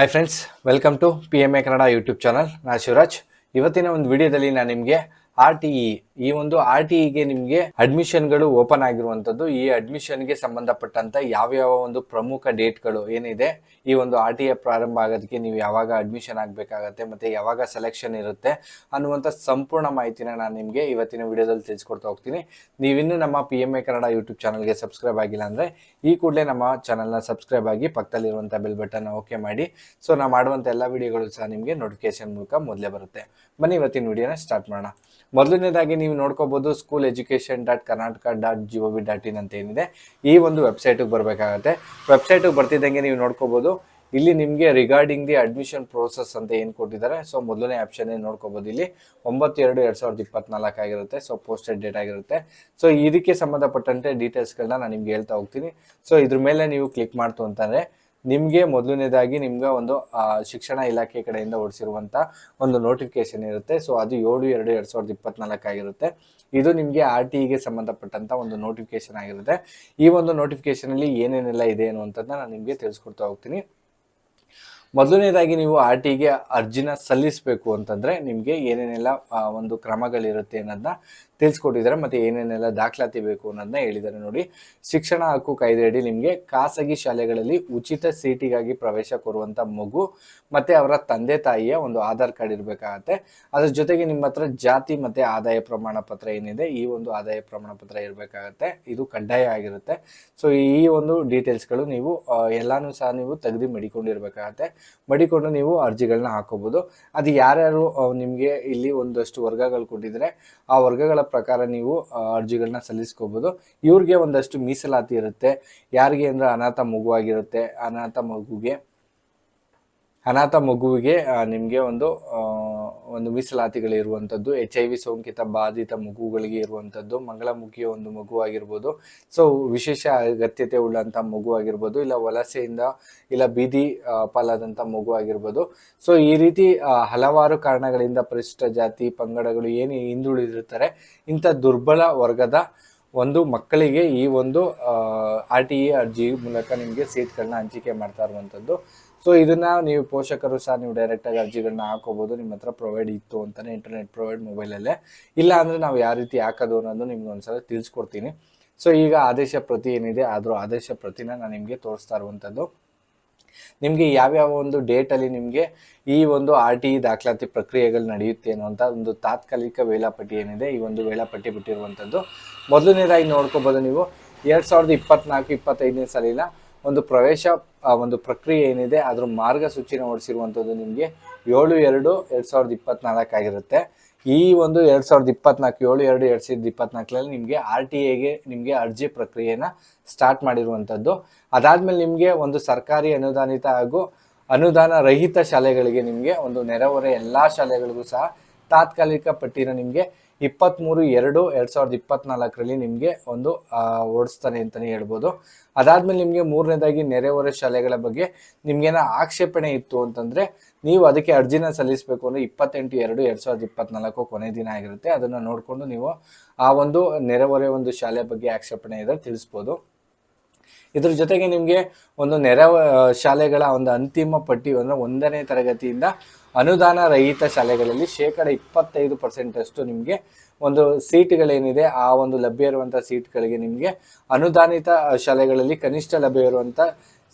Hi friends welcome to P M A Kannada YouTube channel ನಾ ಶಿವರಾಜ್ ಇವತ್ತಿನ ಒಂದು ವಿಡಿಯೋದಲ್ಲಿ ನಾನು ನಿಮಗೆ ಆರ್ ಟಿ ಇ ಈ ಒಂದು ಆರ್ ಟಿ ಇಗೆ ನಿಮಗೆ ಅಡ್ಮಿಷನ್ಗಳು ಓಪನ್ ಆಗಿರುವಂತದ್ದು ಈ ಅಡ್ಮಿಷನ್ಗೆ ಸಂಬಂಧಪಟ್ಟಂತ ಯಾವ್ಯಾವ ಒಂದು ಪ್ರಮುಖ ಡೇಟ್ಗಳು ಏನಿದೆ, ಈ ಒಂದು ಆರ್ ಟಿ ಎ ಪ್ರಾರಂಭ ಆಗೋದಕ್ಕೆ ನೀವು ಯಾವಾಗ ಅಡ್ಮಿಷನ್ ಆಗಬೇಕಾಗತ್ತೆ ಮತ್ತೆ ಯಾವಾಗ ಸೆಲೆಕ್ಷನ್ ಇರುತ್ತೆ ಅನ್ನುವಂಥ ಸಂಪೂರ್ಣ ಮಾಹಿತಿನ ನಾನು ನಿಮಗೆ ಇವತ್ತಿನ ವಿಡಿಯೋದಲ್ಲಿ ತಿಳಿಸ್ಕೊಡ್ತಾ ಹೋಗ್ತೀನಿ. ನೀವಿನ್ನೂ ನಮ್ಮ P M A Kannada YouTube ಚಾನಲ್ಗೆ ಸಬ್ಸ್ಕ್ರೈಬ್ ಆಗಿಲ್ಲ ಅಂದರೆ ಈ ಕೂಡಲೇ ನಮ್ಮ ಚಾನಲ್ನ ಸಬ್ಸ್ಕ್ರೈಬ್ ಆಗಿ ಪಕ್ಕದಲ್ಲಿರುವಂಥ ಬೆಲ್ ಬಟನ್ ಓಕೆ ಮಾಡಿ. ಸೊ ನಾವು ಮಾಡುವಂಥ ಎಲ್ಲ ವಿಡಿಯೋಗಳು ಸಹ ನಿಮಗೆ ನೋಟಿಫಿಕೇಶನ್ ಮೂಲಕ ಮೊದಲೇ ಬರುತ್ತೆ. ಬನ್ನಿ ಇವತ್ತಿನ ವಿಡಿಯೋನ ಸ್ಟಾರ್ಟ್ ಮಾಡೋಣ. ಮೊದಲನೇದಾಗಿ ನೀವು ನೋಡ್ಕೋಬಹುದು school education dot Karnataka dot G O V dot in ಅಂತ ಏನಿದೆ. ಈ ಒಂದು ವೆಬ್ಸೈಟಿಗೆ ಬರಬೇಕಾಗತ್ತೆ. ವೆಬ್ಸೈಟಿಗೆ ಬರ್ತಿದ್ದಂಗೆ ನೀವು ನೋಡ್ಕೋಬಹುದು ಇಲ್ಲಿ ನಿಮಗೆ ರಿಗಾರ್ಡಿಂಗ್ ದಿ ಅಡ್ಮಿಷನ್ ಪ್ರೋಸೆಸ್ ಅಂತ ಏನು ಕೊಟ್ಟಿದ್ದಾರೆ. ಸೊ ಮೊದಲನೇ ಆಪ್ಷನ್ ನೋಡ್ಕೋಬಹುದು ಇಲ್ಲಿ? ಒಂಬತ್ತು ಎರಡು ಎರಡು ಸಾವಿರದ ಇಪ್ಪತ್ನಾಲ್ಕು ಆಗಿರುತ್ತೆ. ಸೊ ಪೋಸ್ಟೆಡ್ ಡೇಟ್ ಆಗಿರುತ್ತೆ. ಸೊ ಇದಕ್ಕೆ ಸಂಬಂಧಪಟ್ಟಂತೆ ಡೀಟೇಲ್ಸ್ಗಳನ್ನ ನಾನು ನಿಮ್ಗೆ ಹೇಳ್ತಾ ಹೋಗ್ತೀನಿ. ಸೊ ಇದ್ರ ಮೇಲೆ ನೀವು ಕ್ಲಿಕ್ ಮಾಡ್ತು ಅಂತಂದರೆ ನಿಮಗೆ ಮೊದಲನೇದಾಗಿ ನಿಮ್ಗೆ ಒಂದು ಶಿಕ್ಷಣ ಇಲಾಖೆ ಕಡೆಯಿಂದ ಹೊಡಿಸಿರುವಂಥ ಒಂದು ನೋಟಿಫಿಕೇಶನ್ ಇರುತ್ತೆ. ಸೊ ಅದು ಏಳು, ಎರಡು ಎರಡು ಸಾವಿರದ ಇಪ್ಪತ್ನಾಲ್ಕು ಆಗಿರುತ್ತೆ. ಇದು ನಿಮಗೆ ಆರ್ ಟಿ ಇಗೆ ಸಂಬಂಧಪಟ್ಟಂತ ಒಂದು ನೋಟಿಫಿಕೇಶನ್ ಆಗಿರುತ್ತೆ. ಈ ಒಂದು ನೋಟಿಫಿಕೇಶನಲ್ಲಿ ಏನೇನೆಲ್ಲ ಇದೆ ಅನ್ನುವಂಥದ್ದನ್ನ ನಾನು ನಿಮಗೆ ತಿಳಿಸ್ಕೊಡ್ತಾ ಹೋಗ್ತೀನಿ. ಮೊದಲನೇದಾಗಿ ನೀವು ಆರ್ ಟಿಗೆ ಅರ್ಜಿನ ಸಲ್ಲಿಸಬೇಕು ಅಂತಂದ್ರೆ ನಿಮಗೆ ಏನೇನೆಲ್ಲ ಒಂದು ಕ್ರಮಗಳಿರುತ್ತೆ ಅನ್ನೋದನ್ನ ತಿಳಿಸ್ಕೊಟ್ಟಿದ್ದಾರೆ, ಮತ್ತೆ ಏನೇನೆಲ್ಲ ದಾಖಲಾತಿ ಬೇಕು ಅನ್ನೋದನ್ನ ಹೇಳಿದ್ದಾರೆ ನೋಡಿ. ಶಿಕ್ಷಣ ಹಕ್ಕು ಕಾಯ್ದೆಯಡಿ ನಿಮಗೆ ಖಾಸಗಿ ಶಾಲೆಗಳಲ್ಲಿ ಉಚಿತ ಸೀಟಿಗಾಗಿ ಪ್ರವೇಶ ಕೋರುವಂತ ಮಗು ಮತ್ತೆ ಅವರ ತಂದೆ ತಾಯಿಯ ಒಂದು ಆಧಾರ್ ಕಾರ್ಡ್ ಇರಬೇಕಾಗತ್ತೆ. ಅದ್ರ ಜೊತೆಗೆ ನಿಮ್ಮ ಹತ್ರ ಜಾತಿ ಮತ್ತೆ ಆದಾಯ ಪ್ರಮಾಣ ಪತ್ರ ಏನಿದೆ, ಈ ಒಂದು ಆದಾಯ ಪ್ರಮಾಣ ಪತ್ರ ಇರಬೇಕಾಗತ್ತೆ. ಇದು ಕಡ್ಡಾಯ ಆಗಿರುತ್ತೆ. ಸೊ ಈ ಒಂದು ಡೀಟೇಲ್ಸ್ಗಳು ನೀವು ಎಲ್ಲಾನು ಸಹ ನೀವು ತೆಗೆದು ಮಡಿಕೊಂಡಿರ್ಬೇಕಾಗತ್ತೆ. ಮಡಿಕೊಂಡು ನೀವು ಅರ್ಜಿಗಳನ್ನ ಹಾಕೋಬಹುದು ಅದು ಯಾರ್ಯಾರು ನಿಮಗೆ ಇಲ್ಲಿ ಒಂದಷ್ಟು ವರ್ಗಗಳು ಕೊಟ್ಟಿದ್ರೆ ಆ ವರ್ಗಗಳ ಪ್ರಕಾರ ನೀವು ಅರ್ಜಿಗಳನ್ನ ಸಲ್ಲಿಸ್ಕೋಬಹುದು ಇವ್ರಿಗೆ ಒಂದಷ್ಟು ಮೀಸಲಾತಿ ಇರುತ್ತೆ. ಯಾರಿಗೆ ಅಂದ್ರೆ ಅನಾಥ ಮಗುವಾಗಿರುತ್ತೆ. ಅನಾಥ ಮಗುಗೆ, ಅನಾಥ ಮಗುವಿಗೆ ನಿಮಗೆ ಒಂದು ಒಂದು ಮೀಸಲಾತಿಗಳಿರುವಂಥದ್ದು ಎಚ್ ಐ ವಿ ಸೋಂಕಿತ ಬಾಧಿತ ಮಗುಗಳಿಗೆ ಇರುವಂಥದ್ದು, ಮಂಗಳಮುಖಿಯ ಒಂದು ಮಗು ಆಗಿರ್ಬೋದು. ಸೊ ವಿಶೇಷ ಅಗತ್ಯತೆ ಉಳ್ಳಂಥ ಮಗು ಆಗಿರ್ಬೋದು, ಇಲ್ಲ ವಲಸೆಯಿಂದ, ಇಲ್ಲ ಬೀದಿ ಪಾಲಾದಂಥ ಮಗು ಆಗಿರ್ಬೋದು. ಸೊ ಈ ರೀತಿ ಹಲವಾರು ಕಾರಣಗಳಿಂದ ಪರಿಶಿಷ್ಟ ಜಾತಿ ಪಂಗಡಗಳು ಏನು ಹಿಂದುಳಿದಿರ್ತಾರೆ, ಇಂಥ ದುರ್ಬಲ ವರ್ಗದ ಒಂದು ಮಕ್ಕಳಿಗೆ ಈ ಒಂದು ಆರ್ ಟಿ ಇ ಅರ್ಜಿ ಮೂಲಕ ನಿಮಗೆ ಸೀಟ್ಗಳನ್ನ ಹಂಚಿಕೆ ಮಾಡ್ತಾ ಇರುವಂಥದ್ದು. ಸೊ ಇದನ್ನು ನೀವು ಪೋಷಕರು ಸಹ ನೀವು ಡೈರೆಕ್ಟಾಗಿ ಅರ್ಜಿಗಳನ್ನ ಹಾಕೋಬೋದು. ನಿಮ್ಮ ಹತ್ರ ಪ್ರೊವೈಡ್ ಇತ್ತು ಅಂತಲೇ ಇಂಟರ್ನೆಟ್ ಪ್ರೊವೈಡ್ ಮೊಬೈಲಲ್ಲೇ ಇಲ್ಲ ಅಂದರೆ ನಾವು ಯಾವ ರೀತಿ ಹಾಕೋದು ಅನ್ನೋದು ನಿಮ್ಗೆ ಒಂದ್ಸಲ ತಿಳಿಸ್ಕೊಡ್ತೀನಿ. ಸೊ ಈಗ ಆದೇಶ ಪ್ರತಿ ಏನಿದೆ ಆದರೂ ಆದೇಶ ಪ್ರತಿನ ನಾನು ನಿಮಗೆ ತೋರಿಸ್ತಾ ಇರುವಂಥದ್ದು. ನಿಮಗೆ ಯಾವ್ಯಾವ ಒಂದು ಡೇಟಲ್ಲಿ ನಿಮಗೆ ಈ ಒಂದು ಆರ್ ಟಿ ಇ ದಾಖಲಾತಿ ಪ್ರಕ್ರಿಯೆಗಳು ನಡೆಯುತ್ತೆ ಅನ್ನುವಂಥ ಒಂದು ತಾತ್ಕಾಲಿಕ ವೇಳಾಪಟ್ಟಿ ಏನಿದೆ, ಈ ಒಂದು ವೇಳಾಪಟ್ಟಿ ಬಿಟ್ಟಿರುವಂಥದ್ದು ಮೊದಲನೇದಾಗಿ ನೋಡ್ಕೋಬೋದು ನೀವು, ಎರಡು ಸಾವಿರದ ಇಪ್ಪತ್ನಾಲ್ಕು, ಇಪ್ಪತ್ತೈದನೇ ಸಾಲಿನ ಒಂದು ಪ್ರವೇಶ ಒಂದು ಪ್ರಕ್ರಿಯೆ ಏನಿದೆ, ಅದ್ರ ಮಾರ್ಗಸೂಚಿನ ಹೊಡಿಸಿರುವಂಥದ್ದು ನಿಮಗೆ ಏಳು ಎರಡು ಎರಡು ಸಾವಿರದ ಇಪ್ಪತ್ನಾಲ್ಕು ಆಗಿರುತ್ತೆ. ಈ ಒಂದು ಎರಡು ಸಾವಿರದ ಇಪ್ಪತ್ನಾಲ್ಕು ಏಳು, ಎರಡು ಎರಡು ಸಾವಿರದ ಇಪ್ಪತ್ನಾಲ್ಕರಲ್ಲಿ ನಿಮಗೆ ಆರ್ ಟಿ ಎಗೆ ನಿಮಗೆ ಅರ್ಜಿ ಪ್ರಕ್ರಿಯೆನ ಸ್ಟಾರ್ಟ್ ಮಾಡಿರುವಂಥದ್ದು. ಅದಾದ್ಮೇಲೆ ನಿಮಗೆ ಒಂದು ಸರ್ಕಾರಿ ಅನುದಾನಿತ ಹಾಗೂ ಅನುದಾನ ರಹಿತ ಶಾಲೆಗಳಿಗೆ ನಿಮಗೆ ಒಂದು ನೆರೆಹೊರೆ ಎಲ್ಲ ಶಾಲೆಗಳಿಗೂ ಸಹ ತಾತ್ಕಾಲಿಕ ಪಟ್ಟಿನ ನಿಮಗೆ ಇಪ್ಪತ್ತ್ಮೂರು ಎರಡು ಎರಡು ಸಾವಿರದ ಇಪ್ಪತ್ತ್ನಾಲ್ಕರಲ್ಲಿ ನಿಮಗೆ ಒಂದು ಓಡಿಸ್ತಾನೆ ಅಂತಲೇ ಹೇಳ್ಬೋದು. ಅದಾದಮೇಲೆ ನಿಮಗೆ ಮೂರನೇದಾಗಿ ನೆರೆಹೊರೆ ಶಾಲೆಗಳ ಬಗ್ಗೆ ನಿಮ್ಗೇನೋ ಆಕ್ಷೇಪಣೆ ಇತ್ತು ಅಂತಂದರೆ ನೀವು ಅದಕ್ಕೆ ಅರ್ಜಿನ ಸಲ್ಲಿಸಬೇಕು ಅಂದರೆ ಇಪ್ಪತ್ತೆಂಟು ಎರಡು ಎರಡು ಸಾವಿರದ ಇಪ್ಪತ್ನಾಲ್ಕು ಕೊನೆ ದಿನ ಆಗಿರುತ್ತೆ. ಅದನ್ನು ನೋಡಿಕೊಂಡು ನೀವು ಆ ಒಂದು ನೆರೆಹೊರೆ ಒಂದು ಶಾಲೆ ಬಗ್ಗೆ ಆಕ್ಷೇಪಣೆ ಇದ್ದರೆ ತಿಳಿಸ್ಬೋದು. ಇದ್ರ ಜೊತೆಗೆ ನಿಮಗೆ ಒಂದು ನೆರ ಶಾಲೆಗಳ ಒಂದು ಅಂತಿಮ ಪಟ್ಟಿ ಅಂದರೆ ಒಂದನೇ ತರಗತಿಯಿಂದ ಅನುದಾನ ರಹಿತ ಶಾಲೆಗಳಲ್ಲಿ ಶೇಕಡ ಇಪ್ಪತ್ತೈದು ಪರ್ಸೆಂಟಷ್ಟು ನಿಮಗೆ ಒಂದು ಸೀಟ್ಗಳೇನಿದೆ, ಆ ಒಂದು ಲಭ್ಯ ಇರುವಂಥ ಸೀಟ್ಗಳಿಗೆ ನಿಮಗೆ ಅನುದಾನಿತ ಶಾಲೆಗಳಲ್ಲಿ ಕನಿಷ್ಠ ಲಭ್ಯ ಇರುವಂಥ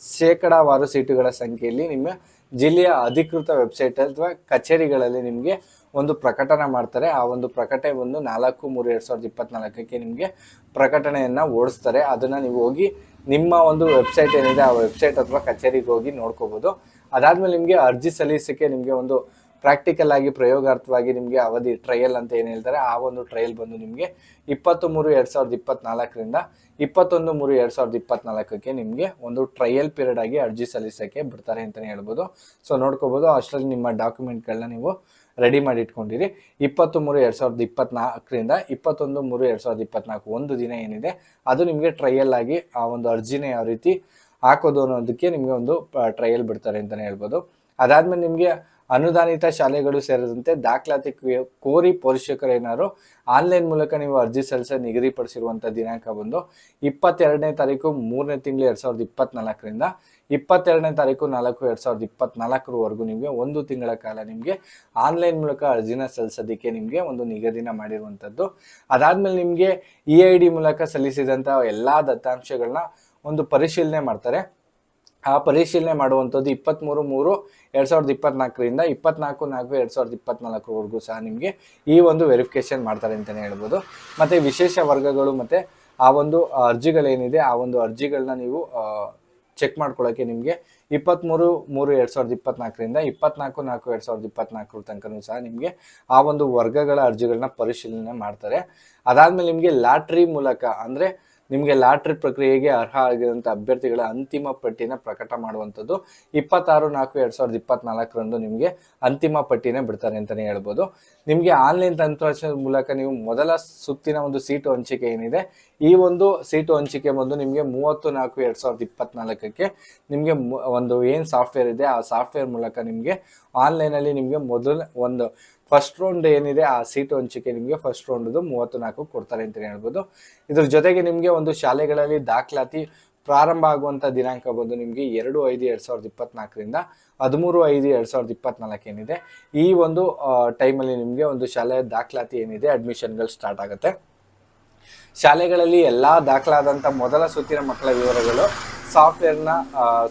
ಶೇಕಡಾವಾರು ಸೀಟುಗಳ ಸಂಖ್ಯೆಯಲ್ಲಿ ನಿಮ್ಮ ಜಿಲ್ಲೆಯ ಅಧಿಕೃತ ವೆಬ್ಸೈಟ್ ಅಥವಾ ಕಚೇರಿಗಳಲ್ಲಿ ನಿಮಗೆ ಒಂದು ಪ್ರಕಟಣೆ ಮಾಡ್ತಾರೆ. ಆ ಒಂದು ಪ್ರಕಟಣೆ ಒಂದು ನಾಲ್ಕು, ಮೂರು, ಎರಡು ಸಾವಿರದ ಇಪ್ಪತ್ನಾಲ್ಕಕ್ಕೆ ನಿಮಗೆ ಪ್ರಕಟಣೆಯನ್ನು ಓಡಿಸ್ತಾರೆ. ಅದನ್ನು ನೀವು ಹೋಗಿ ನಿಮ್ಮ ಒಂದು ವೆಬ್ಸೈಟ್ ಏನಿದೆ, ಆ ವೆಬ್ಸೈಟ್ ಅಥವಾ ಕಚೇರಿಗೆ ಹೋಗಿ ನೋಡ್ಕೋಬೋದು. ಅದಾದಮೇಲೆ ನಿಮಗೆ ಅರ್ಜಿ ಸಲ್ಲಿಸೋಕ್ಕೆ ನಿಮಗೆ ಒಂದು ಪ್ರಾಕ್ಟಿಕಲ್ ಆಗಿ, ಪ್ರಯೋಗಾರ್ಥವಾಗಿ ನಿಮಗೆ ಅವಧಿ ಟ್ರಯಲ್ ಅಂತ ಏನು ಹೇಳ್ತಾರೆ, ಆ ಒಂದು ಟ್ರಯಲ್ ಬಂದು ನಿಮಗೆ ಇಪ್ಪತ್ತು ಮೂರು ಎರಡು ಸಾವಿರದ ಇಪ್ಪತ್ನಾಲ್ಕರಿಂದ ಇಪ್ಪತ್ತೊಂದು ಮೂರು ಎರಡು ಸಾವಿರದ ಇಪ್ಪತ್ನಾಲ್ಕಕ್ಕೆ ನಿಮಗೆ ಒಂದು ಟ್ರಯಲ್ ಪೀರಿಯಡ್ ಆಗಿ ಅರ್ಜಿ ಸಲ್ಲಿಸೋಕ್ಕೆ ಬಿಡ್ತಾರೆ ಅಂತಲೇ ಹೇಳ್ಬೋದು. ಸೊ ನೋಡ್ಕೋಬೋದು. ಅಷ್ಟರಲ್ಲಿ ನಿಮ್ಮ ಡಾಕ್ಯುಮೆಂಟ್ಗಳನ್ನ ನೀವು ರೆಡಿ ಮಾಡಿ ಇಟ್ಕೊಂಡಿರಿ. ಇಪ್ಪತ್ತು ಮೂರು ಎರಡು ಸಾವಿರದ ಇಪ್ಪತ್ನಾಲ್ಕರಿಂದ ಇಪ್ಪತ್ತೊಂದು ಮೂರು ಎರಡು ಸಾವಿರದ ಇಪ್ಪತ್ನಾಲ್ಕು ಒಂದು ದಿನ ಏನಿದೆ, ಅದು ನಿಮಗೆ ಟ್ರಯಲ್ ಆಗಿ ಆ ಒಂದು ಅರ್ಜಿನ ಯಾವ ರೀತಿ ಹಾಕೋದು ಅನ್ನೋದಕ್ಕೆ ನಿಮಗೆ ಒಂದು ಟ್ರಯಲ್ ಬಿಡ್ತಾರೆ ಅಂತಲೇ ಹೇಳ್ಬೋದು. ಅದಾದಮೇಲೆ ನಿಮಗೆ ಅನುದಾನಿತ ಶಾಲೆಗಳು ಸೇರಿದಂತೆ ದಾಖಲಾತಿ ಕೋರಿ ಕೋರಿ ಪೋಷಕರೇನಾದ್ರು ಆನ್ಲೈನ್ ಮೂಲಕ ನೀವು ಅರ್ಜಿ ಸಲ್ಲಿಸ ನಿಗದಿಪಡಿಸಿರುವಂಥ ದಿನಾಂಕ ಬಂದು ಇಪ್ಪತ್ತೆರಡನೇ ತಾರೀಕು ಮೂರನೇ ತಿಂಗಳು ಎರಡು ಸಾವಿರದ ಇಪ್ಪತ್ತ್ನಾಲ್ಕರಿಂದ ಇಪ್ಪತ್ತೆರಡನೇ ತಾರೀಕು ನಾಲ್ಕು ಎರಡು ಸಾವಿರದ ಇಪ್ಪತ್ನಾಲ್ಕರವರೆಗೂ ನಿಮಗೆ ಒಂದು ತಿಂಗಳ ಕಾಲ ನಿಮಗೆ ಆನ್ಲೈನ್ ಮೂಲಕ ಅರ್ಜಿನ ಸಲ್ಲಿಸೋದಕ್ಕೆ ನಿಮಗೆ ಒಂದು ನಿಗದಿನ ಮಾಡಿರುವಂಥದ್ದು ಅದಾದಮೇಲೆ ನಿಮಗೆ ಇ ಐ ಡಿ ಮೂಲಕ ಸಲ್ಲಿಸಿದಂಥ ಎಲ್ಲ ದತ್ತಾಂಶಗಳನ್ನ ಒಂದು ಪರಿಶೀಲನೆ ಮಾಡ್ತಾರೆ. ಆ ಪರಿಶೀಲನೆ ಮಾಡುವಂಥದ್ದು ಇಪ್ಪತ್ತ್ಮೂರು ಮೂರು, ಎರಡು ಸಾವಿರದ ಇಪ್ಪತ್ನಾಲ್ಕರಿಂದ ಇಪ್ಪತ್ನಾಲ್ಕು, ನಾಲ್ಕು, ಎರಡು ಸಾವಿರದ ಇಪ್ಪತ್ನಾಲ್ಕರವರೆಗೂ ಸಹ ನಿಮಗೆ ಈ ಒಂದು ವೆರಿಫಿಕೇಶನ್ ಮಾಡ್ತಾರೆ ಅಂತಲೇ ಹೇಳ್ಬೋದು. ಮತ್ತು ವಿಶೇಷ ವರ್ಗಗಳು ಮತ್ತು ಆ ಒಂದು ಅರ್ಜಿಗಳೇನಿದೆ, ಆ ಒಂದು ಅರ್ಜಿಗಳನ್ನ ನೀವು ಚೆಕ್ ಮಾಡ್ಕೊಳ್ಳೋಕ್ಕೆ ನಿಮಗೆ ಇಪ್ಪತ್ತ್ಮೂರು ಮೂರು, ಎರಡು ಸಾವಿರದ ಇಪ್ಪತ್ನಾಲ್ಕರಿಂದ ಇಪ್ಪತ್ನಾಲ್ಕು, ನಾಲ್ಕು, ಎರಡು ಸಾವಿರದ ಇಪ್ಪತ್ನಾಲ್ಕರ ತನಕನೂ ಸಹ ನಿಮಗೆ ಆ ಒಂದು ವರ್ಗಗಳ ಅರ್ಜಿಗಳನ್ನ ಪರಿಶೀಲನೆ ಮಾಡ್ತಾರೆ. ಅದಾದಮೇಲೆ ನಿಮಗೆ ಲಾಟ್ರಿ ಮೂಲಕ ಅಂದರೆ ನಿಮಗೆ ಲಾಟ್ರಿ ಪ್ರಕ್ರಿಯೆಗೆ ಅರ್ಹ ಆಗಿರುವಂಥ ಅಭ್ಯರ್ಥಿಗಳ ಅಂತಿಮ ಪಟ್ಟಿನ ಪ್ರಕಟ ಮಾಡುವಂಥದ್ದು ಇಪ್ಪತ್ತಾರು ನಾಲ್ಕು ಎರಡು ಸಾವಿರದ ಇಪ್ಪತ್ನಾಲ್ಕರಂದು ನಿಮಗೆ ಅಂತಿಮ ಪಟ್ಟಿನೇ ಬಿಡ್ತಾರೆ ಅಂತಲೇ ಹೇಳ್ಬೋದು. ನಿಮಗೆ ಆನ್ಲೈನ್ ತಂತ್ರಾಂಶದ ಮೂಲಕ ನೀವು ಮೊದಲ ಸುತ್ತಿನ ಒಂದು ಸೀಟು ಹಂಚಿಕೆ ಏನಿದೆ? ಈ ಒಂದು ಸೀಟು ಹಂಚಿಕೆ ಬಂದು ನಿಮಗೆ ಮೂವತ್ತು ನಾಲ್ಕು ಎರಡು ಸಾವಿರದ ಇಪ್ಪತ್ನಾಲ್ಕಕ್ಕೆ ನಿಮಗೆ ಒಂದು ಏನು ಸಾಫ್ಟ್ವೇರ್ ಇದೆ, ಆ ಸಾಫ್ಟ್ವೇರ್ ಮೂಲಕ ನಿಮಗೆ ಆನ್ಲೈನಲ್ಲಿ ನಿಮಗೆ ಮೊದಲ ಒಂದು ಫಸ್ಟ್ ರೌಂಡ್ ಏನಿದೆ, ಆ ಸೀಟು ಹಂಚಿಕೆ ನಿಮಗೆ ಫಸ್ಟ್ ರೌಂಡ್ದು ಮೂವತ್ತು ನಾಲ್ಕು ಕೊಡ್ತಾರೆ ಅಂತಲೇ ಹೇಳ್ಬೋದು. ಇದ್ರ ಜೊತೆಗೆ ನಿಮಗೆ ಒಂದು ಶಾಲೆಗಳಲ್ಲಿ ದಾಖಲಾತಿ ಪ್ರಾರಂಭ ಆಗುವಂಥ ದಿನಾಂಕ ಬಂದು ನಿಮಗೆ ಎರಡು ಐದು ಎರಡು ಸಾವಿರದ ಇಪ್ಪತ್ನಾಲ್ಕರಿಂದ ಹದಿಮೂರು ಐದು ಎರಡು ಸಾವಿರದ ಇಪ್ಪತ್ನಾಲ್ಕು ಏನಿದೆ. ಈ ಒಂದು ಟೈಮಲ್ಲಿ ನಿಮಗೆ ಒಂದು ಶಾಲೆಯ ದಾಖಲಾತಿ ಏನಿದೆ ಅಡ್ಮಿಷನ್ಗಳು ಸ್ಟಾರ್ಟ್ ಆಗುತ್ತೆ. ಶಾಲೆಗಳಲ್ಲಿ ಎಲ್ಲ ದಾಖಲಾದಂಥ ಮೊದಲ ಸುತ್ತಿನ ಮಕ್ಕಳ ವಿವರಗಳು ಸಾಫ್ಟ್ವೇರ್ನ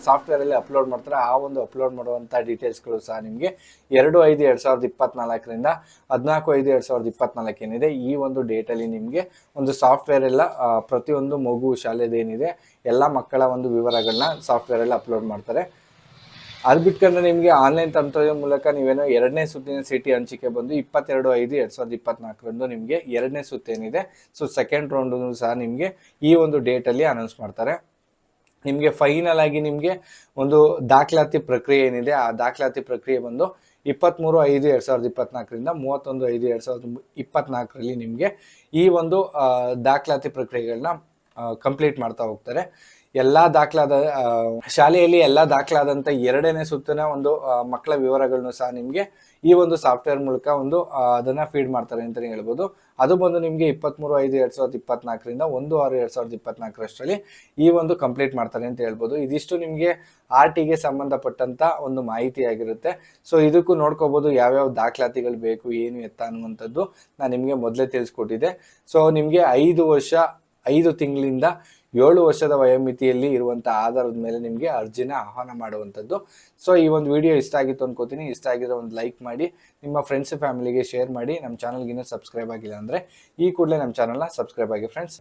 ಸಾಫ್ಟ್ವೇರಲ್ಲಿ ಅಪ್ಲೋಡ್ ಮಾಡ್ತಾರೆ. ಆ ಒಂದು ಅಪ್ಲೋಡ್ ಮಾಡುವಂಥ ಡೀಟೇಲ್ಸ್ಗಳು ಸಹ ನಿಮಗೆ ಎರಡು ಐದು ಎರಡು ಸಾವಿರದ ಇಪ್ಪತ್ನಾಲ್ಕರಿಂದ ಹದಿನಾಲ್ಕು ಐದು ಎರಡು ಸಾವಿರದ ಇಪ್ಪತ್ನಾಲ್ಕು ಏನಿದೆ ಈ ಒಂದು ಡೇಟಲ್ಲಿ ನಿಮಗೆ ಒಂದು ಸಾಫ್ಟ್ವೇರ್ ಎಲ್ಲ ಪ್ರತಿಯೊಂದು ಮಗು ಶಾಲೆದೇನಿದೆ, ಎಲ್ಲ ಮಕ್ಕಳ ಒಂದು ವಿವರಗಳನ್ನ ಸಾಫ್ಟ್ವೇರಲ್ಲಿ ಅಪ್ಲೋಡ್ ಮಾಡ್ತಾರೆ. ಅದು ಬಿಟ್ಕೊಂಡ್ರೆ ನಿಮಗೆ ಆನ್ಲೈನ್ ತಂತ್ರದ ಮೂಲಕ ನೀವೇನೋ ಎರಡನೇ ಸುತ್ತಿನ ಸಿಟಿ ಹಂಚಿಕೆ ಬಂದು ಇಪ್ಪತ್ತೆರಡು, ಐದು, ಎರಡು ಸಾವಿರದ ಇಪ್ಪತ್ನಾಲ್ಕರಂದು ನಿಮಗೆ ಎರಡನೇ ಸುತ್ತೇನಿದೆ ಸೊ ಸೆಕೆಂಡ್ ರೌಂಡು ಸಹ ನಿಮಗೆ ಈ ಒಂದು ಡೇಟಲ್ಲಿ ಅನೌನ್ಸ್ ಮಾಡ್ತಾರೆ. ನಿಮಗೆ ಫೈನಲ್ ಆಗಿ ನಿಮಗೆ ಒಂದು ದಾಖಲಾತಿ ಪ್ರಕ್ರಿಯೆ ಏನಿದೆ, ಆ ದಾಖಲಾತಿ ಪ್ರಕ್ರಿಯೆ ಬಂದು ಇಪ್ಪತ್ತ್ಮೂರು ಐದು, ಎರಡು ಸಾವಿರದ ಇಪ್ಪತ್ನಾಲ್ಕರಿಂದ ಮೂವತ್ತೊಂದು, ಐದು, ಎರಡು ಸಾವಿರದ ಇಪ್ಪತ್ನಾಲ್ಕರಲ್ಲಿ ನಿಮಗೆ ಈ ಒಂದು ದಾಖಲಾತಿ ಪ್ರಕ್ರಿಯೆಗಳನ್ನ ಕಂಪ್ಲೀಟ್ ಮಾಡ್ತಾ ಹೋಗ್ತಾರೆ. ಎಲ್ಲ ದಾಖಲಾದ ಶಾಲೆಯಲ್ಲಿ ಎಲ್ಲ ದಾಖಲಾದಂತ ಎರಡನೇ ಸುತ್ತಿನ ಒಂದು ಮಕ್ಕಳ ವಿವರಗಳನ್ನು ಸಹ ನಿಮಗೆ ಈ ಒಂದು ಸಾಫ್ಟ್ವೇರ್ ಮೂಲಕ ಒಂದು ಅದನ್ನ ಫೀಡ್ ಮಾಡ್ತಾರೆ ಅಂತಲೇ ಹೇಳ್ಬೋದು. ಅದು ಬಂದು ನಿಮಗೆ ಇಪ್ಪತ್ತ್ಮೂರು ಐದು, ಎರಡು ಸಾವಿರದ ಇಪ್ಪತ್ನಾಲ್ಕರಿಂದ ಒಂದು ಆರು, ಎರಡು ಸಾವಿರದ ಇಪ್ಪತ್ನಾಲ್ಕರಷ್ಟರಲ್ಲಿ ಈ ಒಂದು ಕಂಪ್ಲೀಟ್ ಮಾಡ್ತಾರೆ ಅಂತ ಹೇಳ್ಬೋದು. ಇದಿಷ್ಟು ನಿಮಗೆ ಆರ್ ಟಿಗೆ ಸಂಬಂಧಪಟ್ಟಂತ ಒಂದು ಮಾಹಿತಿ ಆಗಿರುತ್ತೆ. ಸೊ ಇದಕ್ಕೂ ನೋಡ್ಕೋಬೋದು ಯಾವ್ಯಾವ ದಾಖಲಾತಿಗಳು ಬೇಕು, ಏನು ಎತ್ತ ಅನ್ನುವಂಥದ್ದು ನಾನು ನಿಮಗೆ ಮೊದಲೇ ತಿಳಿಸ್ಕೊಟ್ಟಿದ್ದೆ. ಸೊ ನಿಮಗೆ ಐದು ವರ್ಷ, ಐದು ತಿಂಗಳಿಂದ ಏಳು ವರ್ಷದ ವಯೋಮಿತಿಯಲ್ಲಿ ಇರುವಂತಹ ಆಧಾರದ ಮೇಲೆ ನಿಮಗೆ ಅರ್ಜಿನ ಆಹ್ವಾನ ಮಾಡುವಂಥದ್ದು. ಸೊ ಈ ಒಂದು ವಿಡಿಯೋ ಇಷ್ಟ ಆಗಿತ್ತು ಅನ್ಕೋತೀನಿ. ಇಷ್ಟ ಆಗಿದ್ರೆ ಒಂದು ಲೈಕ್ ಮಾಡಿ, ನಿಮ್ಮ ಫ್ರೆಂಡ್ಸ್ ಫ್ಯಾಮಿಲಿಗೆ ಶೇರ್ ಮಾಡಿ, ನಮ್ಮ ಚಾನಲ್ಗೆ ಇನ್ನೂ ಸಬ್ಸ್ಕ್ರೈಬ್ ಆಗಿಲ್ಲ ಅಂದರೆ ಈ ಕೂಡಲೇ ನಮ್ಮ ಚಾನಲ್ನ ಸಬ್ಸ್ಕ್ರೈಬ್ ಆಗಿ ಫ್ರೆಂಡ್ಸ್